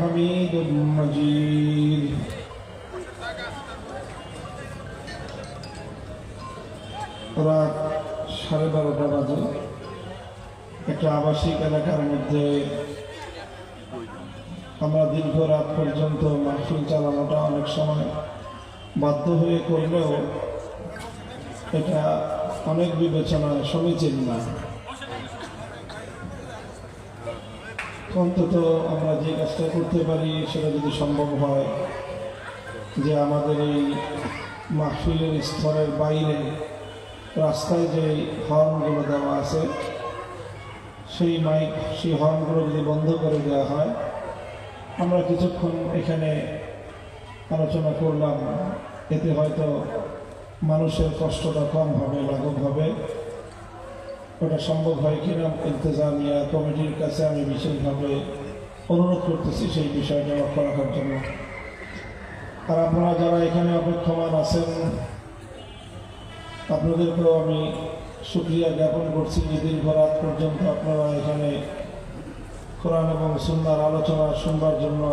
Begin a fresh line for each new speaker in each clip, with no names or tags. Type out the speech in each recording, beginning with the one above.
حميد مجيد রাত সাড়ে বারোটা বাজে একটা আবাসিক এলাকার মধ্যে আমরা দীর্ঘ রাত পর্যন্ত মাহফিল চালানোটা অনেক সময় বাধ্য হয়ে করলেও এটা অনেক বিবেচনায় সমীচীন না অন্তত আমরা যে কাজটা করতে পারি, সেটা যদি সম্ভব হয়, যে আমাদের এই মাহফিলের স্তরের বাইরে রাস্তায় যে হর্নগুলো দেওয়া আছে, সেই মাইক, সেই হর্নগুলো যদি বন্ধ করে দেওয়া হয়, আমরা কিছুক্ষণ এখানে আলোচনা করলাম, এতে হয়তো মানুষের কষ্টটা কম হবে, লাঘব হবে। ওটা সম্ভব হয় কিনা ইন্তজামিয়া কমিটির কাছে আমি বিশেষভাবে অনুরোধ করতেছি সেই বিষয়টা লক্ষ্য রাখার জন্য। আর আপনারা যারা এখানে অপেক্ষমান আছেন আপনাদেরকেও আমি সুক্রিয়া জ্ঞাপন করছি যে দীর্ঘ রাত পর্যন্ত আপনারা এখানে কোরআন এবং সুন্দর আলোচনা শুনবার জন্য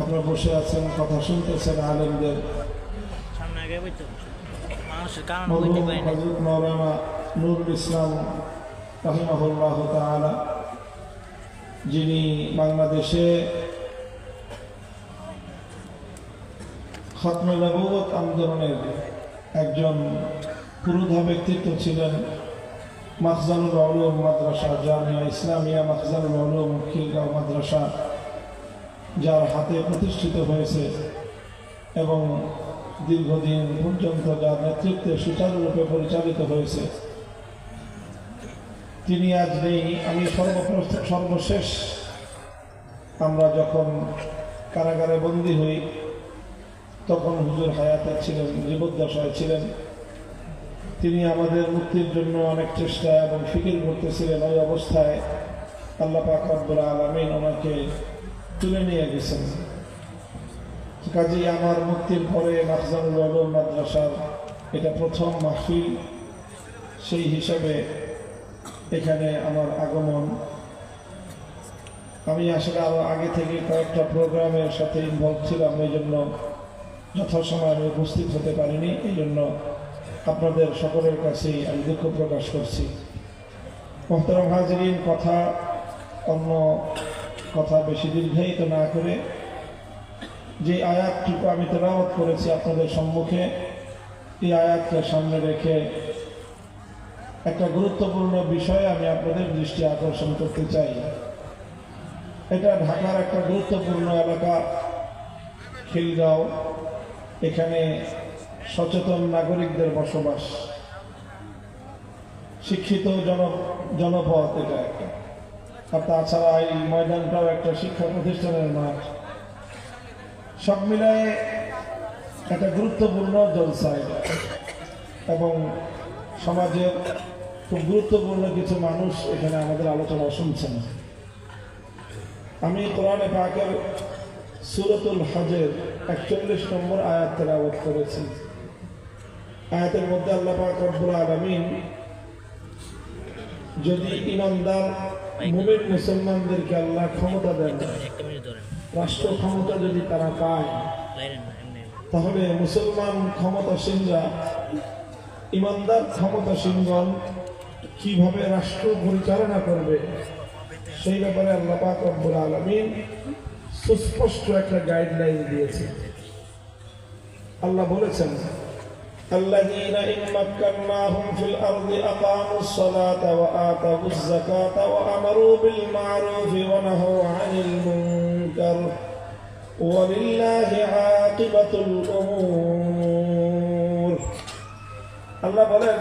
আপনারা বসে আছেন কথা শুনতেছেন আলেমদের।
সামনে
নুরুল ইসলাম রাহিমাহুল্লাহ তাআলা, যিনি বাংলাদেশে খতমে নবুয়ত আন্দোলনের একজন পুরোধা ব্যক্তিত্ব ছিলেন মাখজানুল আলম মাদ্রাসা, জামিয়া ইসলামিয়া মাখজানুল আলম খিলগাঁও মাদ্রাসা, যার হাতে প্রতিষ্ঠিত হয়েছে এবং দীর্ঘদিন পর্যন্ত যার নেতৃত্বে সুচারুরূপে পরিচালিত হয়েছে। তিনি আজ নেই, আমি সর্বশেষ। আমরা যখন কারাগারে বন্দী হই, তখন হুজুর হায়াতে ছিলেন, জীবদ্দশায় ছিলেন। তিনি আমাদের মুক্তির জন্য অনেক চেষ্টা এবং ফিকির করতেছিলেন ওই অবস্থায়। আল্লাহ পাক রব্বুল আলমিন ওনাকে তুলে নিয়ে গেছেন। কাজেই আমার মুক্তির পরে মাহজানুল আলম মাদ্রাসার এটা প্রথম মাহফিল। সেই হিসাবে এখানে আমার আগমন। আমি আসলে আরও আগে থেকে কয়েকটা প্রোগ্রামের সাথে ইনভলভ ছিলাম, এই জন্য যথাসময় আমি উপস্থিত হতে পারিনি। এই জন্য আপনাদের সকলের কাছেই আমি দুঃখ প্রকাশ করছি। মোহতারাম হাজরিন, কথা অন্য কথা বেশি দীর্ঘায়িত না করে যে আয়াতটুকু আমি তেলাওয়াত করেছি আপনাদের সম্মুখে, এই আয়াতকে সামনে রেখে একটা গুরুত্বপূর্ণ বিষয়ে আমি আপনাদের দৃষ্টি আকর্ষণ করতে চাই। এটা ঢাকার একটা গুরুত্বপূর্ণ এলাকা, খিলগাঁও। এখানে সচেতন নাগরিকদের বসবাস। শিক্ষিত জন জনপদ এটা আর তাছাড়া এই ময়দানটাও একটা শিক্ষা প্রতিষ্ঠানের মাঠ। সব মিলায়ে একটা গুরুত্বপূর্ণ জলসা এবং সমাজের খুব গুরুত্বপূর্ণ কিছু মানুষ এখানে আমাদের আলোচনা শুনছেন। আমি কোরআনে পাকের সুরতুল হজের একচল্লিশ নম্বর আয়াত তেলাওয়াত করেছি। আয়াতের মধ্যে আল্লাহ পাক রব্বুল আলামিন যদি ইমানদার, মুমিন মুসলমানদেরকে আল্লাহ ক্ষমতা দেন, রাষ্ট্র ক্ষমতা যদি তারা পায়, তাহলে মুসলমান ক্ষমতাসীনরা ইমানদার ক্ষমতাসীনগণ কিভাবে রাষ্ট্র পরিচালনা করবে সেই ব্যাপারে আল্লাহ পাক রব্বুল আলামিন সুস্পষ্ট একটা গাইডলাইন দিয়েছে আল্লাহ বলেছেন الذين إن مكناهم في الأرض أقاموا الصلاة وآتوا الزكاة وأمروا بالمعروف ونهوا عن المنكر ولله عاقبة الأمور আল্লাহ বলেন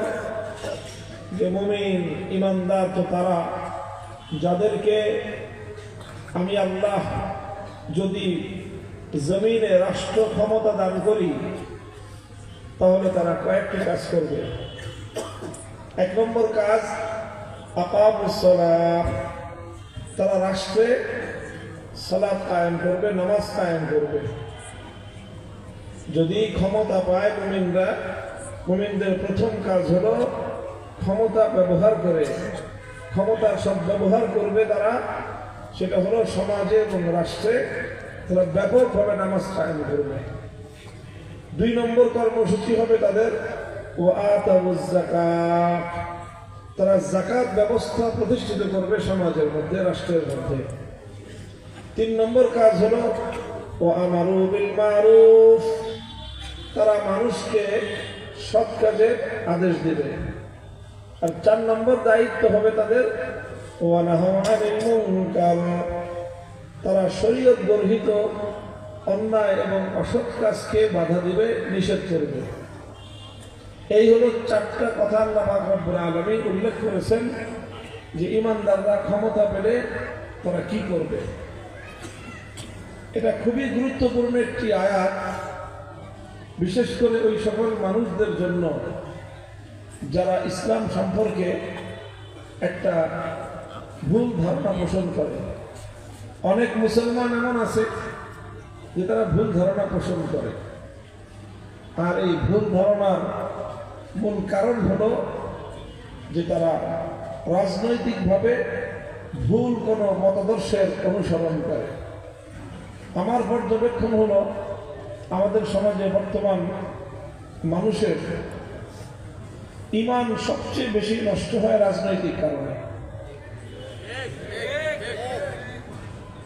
যে মুমিন, ইমানদার তো তারা। যাদেরকে আমি আল্লাহ যদি জমিনে রাষ্ট্র ক্ষমতা দান করি, তাহলে তারা কয়েকটি কাজ করবে। এক নম্বর কাজ তারা রাষ্ট্রে সালাদ কায়েম করবে, নামাজ কায়েম করবে। যদি ক্ষমতা পায় মুমিনরা মুমিনদের প্রথম কাজ হলো ক্ষমতা ব্যবহার করে ক্ষমতার সব ব্যবহার করবে তারা, সেটা হলো সমাজে এবং রাষ্ট্রে তারা ব্যাপকভাবে নামাজ কায়েম করবে। দুই নম্বর কর্মসূচি হবে তাদের ও তারা জাকাত ব্যবস্থা প্রতিষ্ঠিত করবে সমাজের মধ্যে, রাষ্ট্রের মধ্যে। তিন নম্বর কাজ হলো ও আমারু বিল মারুফ। তারা মানুষকে সৎ কাজে আদেশ দেবে। আর চার নম্বর দায়িত্ব হবে তাদের তারা শরীয়ত গর্হিত অন্যায় এবং অসৎ কাজকে বাধা দিবে, নিষেধ করবে। এই হলো চারটা কথা আল্লাহ রব্বুল উল্লেখ করেছেন যে ইমানদাররা ক্ষমতা পেলে তারা কি করবে। এটা খুবই গুরুত্বপূর্ণ একটি আয়াত। বিশেষ করে ওই সকল মানুষদের জন্য যারা ইসলাম সম্পর্কে একটা ভুল ধারণা পোষণ করে। অনেক মুসলমান এমন আছে যে তারা ভুল ধারণা পোষণ করে। আর এই ভুল ধারণার মূল কারণ হল যে তারা রাজনৈতিকভাবে ভুল কোনো মতাদর্শের অনুসরণ করে। আমার পর্যবেক্ষণ হলো আমাদের সমাজে বর্তমান মানুষের ইমান সবচেয়ে বেশি নষ্ট হয় রাজনৈতিক কারণে।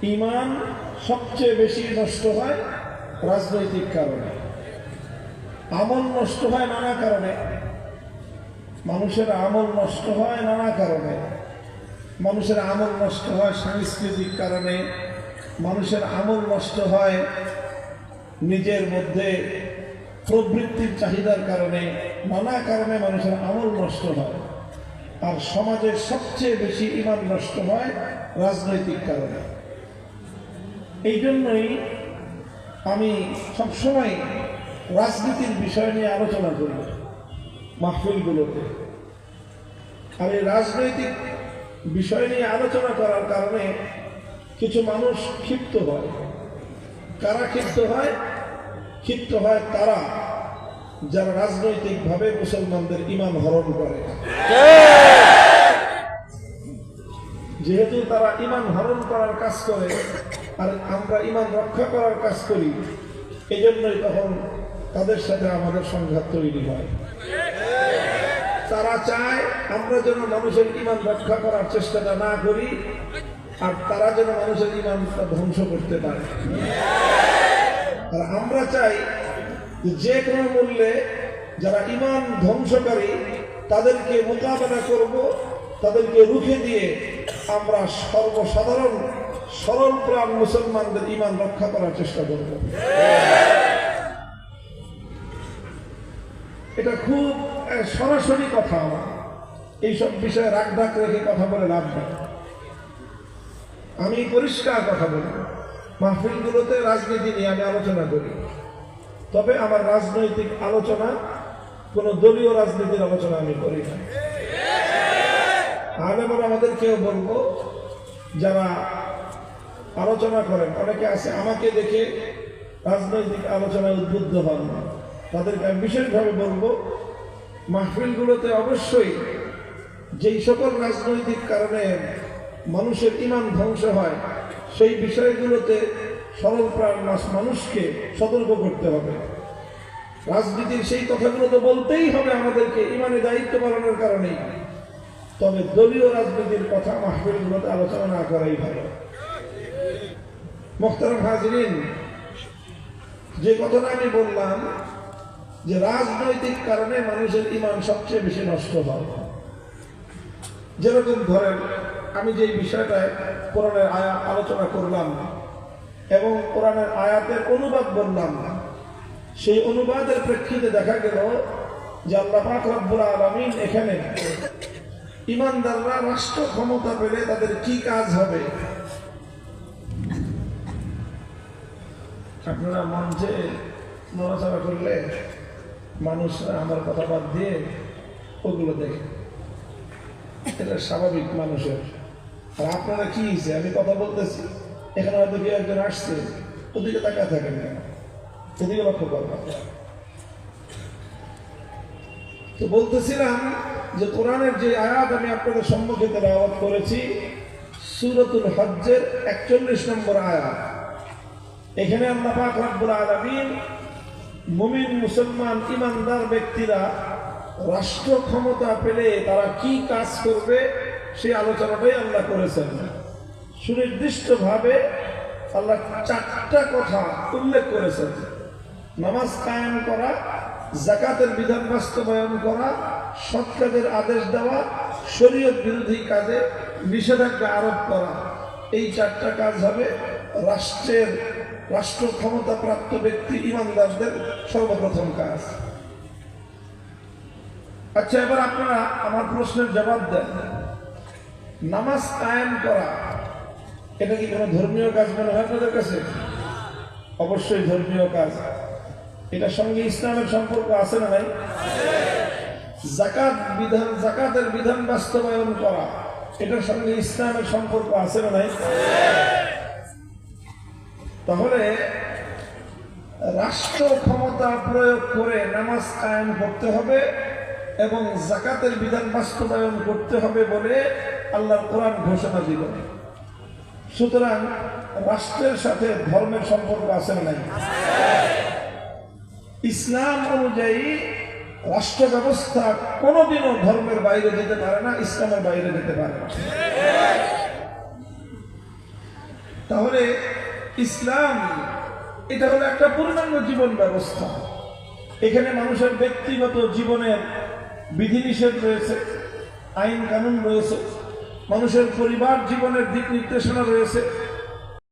ইমান সবচেয়ে বেশি নষ্ট হয় রাজনৈতিক কারণে। আমল নষ্ট হয় নানা কারণে। মানুষের আমল নষ্ট হয় নানা কারণে। মানুষের আমল নষ্ট হয় সাংস্কৃতিক কারণে। মানুষের আমল নষ্ট হয় নিজের মধ্যে প্রবৃত্তির চাহিদার কারণে, নানা কারণে মানুষের আমল নষ্ট হয়। আর সমাজের সবচেয়ে বেশি ইমান নষ্ট হয় রাজনৈতিক কারণে। এই জন্যই আমি সবসময় রাজনীতির বিষয় নিয়ে আলোচনা করি মাহফিলগুলোতে। আর এই রাজনৈতিক বিষয় নিয়ে আলোচনা করার কারণে কিছু মানুষ ক্ষিপ্ত হয়। কারা ক্ষিপ্ত হয়? ক্ষিপ্ত হয় তারা যারা রাজনৈতিকভাবে মুসলমানদের ইমান হরণ করে। যেহেতু তারা ইমান হরণ করার কাজ করে আর আমরা ইমান রক্ষা করার কাজ করি এই জন্যই তখন তাদের সাথে আমাদের সংঘাত তৈরি হয়। তারা চায় আমরা যেন মানুষের ইমান রক্ষা করার চেষ্টাটা না করি আর তারা যেন মানুষের ইমানটা ধ্বংস করতে পারে। আর আমরা চাই যে কোনো মূল্যে যারা ইমান ধ্বংসকারী, তাদেরকে মোকাবেলা করব, তাদেরকে রুখে দিয়ে আমরা সর্বসাধারণ সরল প্রাণ মুসলমানদের ইমান রক্ষা করার চেষ্টা করব। এটা খুব সরাসরি কথা আমার। এইসব বিষয়ে রাগ ডাক রেখে কথা বলে লাভ নেই। আমি পরিষ্কার কথা বলি মাহফিলগুলোতে রাজনীতি নিয়ে আমি আলোচনা করি। তবে আমার রাজনৈতিক আলোচনা, কোন দলীয় রাজনীতির আলোচনা আমি করি না। এবার আমাদের কেউ বলব, যারা আলোচনা করেন, অনেকে আছে আমাকে দেখে রাজনৈতিক আলোচনায় উদ্বুদ্ধ হন। তাদেরকে আমি বিশেষভাবে বলব, মাহফিলগুলোতে অবশ্যই যেই সকল রাজনৈতিক কারণে মানুষের ইমান ধ্বংস হয় সেই বিষয়গুলোতে সরল প্রাণ মানুষকে সতর্ক করতে হবে। রাজনীতির সেই কথাগুলো তো বলতেই হবে আমাদেরকে, ইমানে দায়িত্ব পালনের কারণেই। তবে দলীয় রাজনীতির কথা মাহফিলগুলোতে আলোচনা না করাই ভালো। মোখতারাম হাজরিন, যে কথাটা আমি বললাম, যে রাজনৈতিক কারণে মানুষের ইমান সবচেয়ে বেশি নষ্ট হয়। যেরকম ধরেন আমি যে বিষয়টায় কোরআনের আয়াত আলোচনা করলাম এবং কোরআনের আয়াতের অনুবাদ বললাম, সেই অনুবাদের প্রেক্ষিতে দেখা গেল যে আল্লাহ রব্বুল আলামিন এখানে ইমানদাররা রাষ্ট্র ক্ষমতা পেলে তাদের কি কাজ হবে? আপনারা মঞ্চে নড়াচড়া করলে মানুষরা আমার কথা বাদ দিয়ে ওগুলো দেখে। এটা স্বাভাবিক মানুষের আর আপনারা কি হয়েছে আমি কথা বলতেছি? এখানে হয়তো কেউ একজন আসছে ওদিকে তাকা থাকেন কেন ওদিকে লক্ষ্য করবেন। তো বলতেছিলাম যে কোরআনের যে আয়াত আমি আপনাদের সম্মুখে আওয়াজ করেছি, সুরতুল হজ্জের একচল্লিশ নম্বর আয়াত। এখানে আল্লাহ পাক রব্বুল আলামিন মুমিন, মুসলমান ইমানদার ব্যক্তিরা রাষ্ট্র ক্ষমতা পেলে তারা কি কাজ করবে? সেই আলোচনাটাই আল্লাহ করেছেন। সুনির্দিষ্টভাবে আল্লাহ চারটা কথা উল্লেখ করেছেন। নামাজ কায়েম করা জাকাতের বিধান বাস্তবায়ন করা, সৎ কাজের আদেশ দেওয়া, শরীয়ত বিরোধী কাজে নিষেধাজ্ঞা আরোপ করা। এই চারটা কাজ হবে রাষ্ট্রের রাষ্ট্র ক্ষমতা প্রাপ্ত ব্যক্তি ইমানদারদের সর্বপ্রথম কাজ। আচ্ছা এবার আপনারা আমার প্রশ্নের জবাব দেন। নামাজ কায়েম করা। এটা কি কোনো ধর্মীয় কাজ মনে হয় আপনাদের কাছে? অবশ্যই ধর্মীয় কাজ। এটার সঙ্গে ইসলামের সম্পর্ক আছে না নাই? জাকাত বিধান, জাকাতের বিধান বাস্তবায়ন করা। এটার সঙ্গে ইসলামের সম্পর্ক আছে না নাই? তাহলে রাষ্ট্র ক্ষমতা প্রয়োগ করে নামাজ কায়েম করতে হবে এবং জাকাতের বিধান বাস্তবায়ন করতে হবে বলে আল্লাহর কোরআন ঘোষণা দিল। সুতরাং রাষ্ট্রের সাথে ধর্মের সম্পর্ক আছে নাই? ইসলাম অনুযায়ী রাষ্ট্র ব্যবস্থা কোনোদিনও ধর্মের বাইরে যেতে পারে না, ইসলামের বাইরে যেতে পারে না। তাহলে ইসলাম, এটা হলো একটা পূর্ণাঙ্গ জীবন ব্যবস্থা। এখানে মানুষের ব্যক্তিগত জীবনের বিধিনিষেধ রয়েছে, আইন কানুন রয়েছে। মানুষের পরিবার জীবনের দিক নির্দেশনা রয়েছে।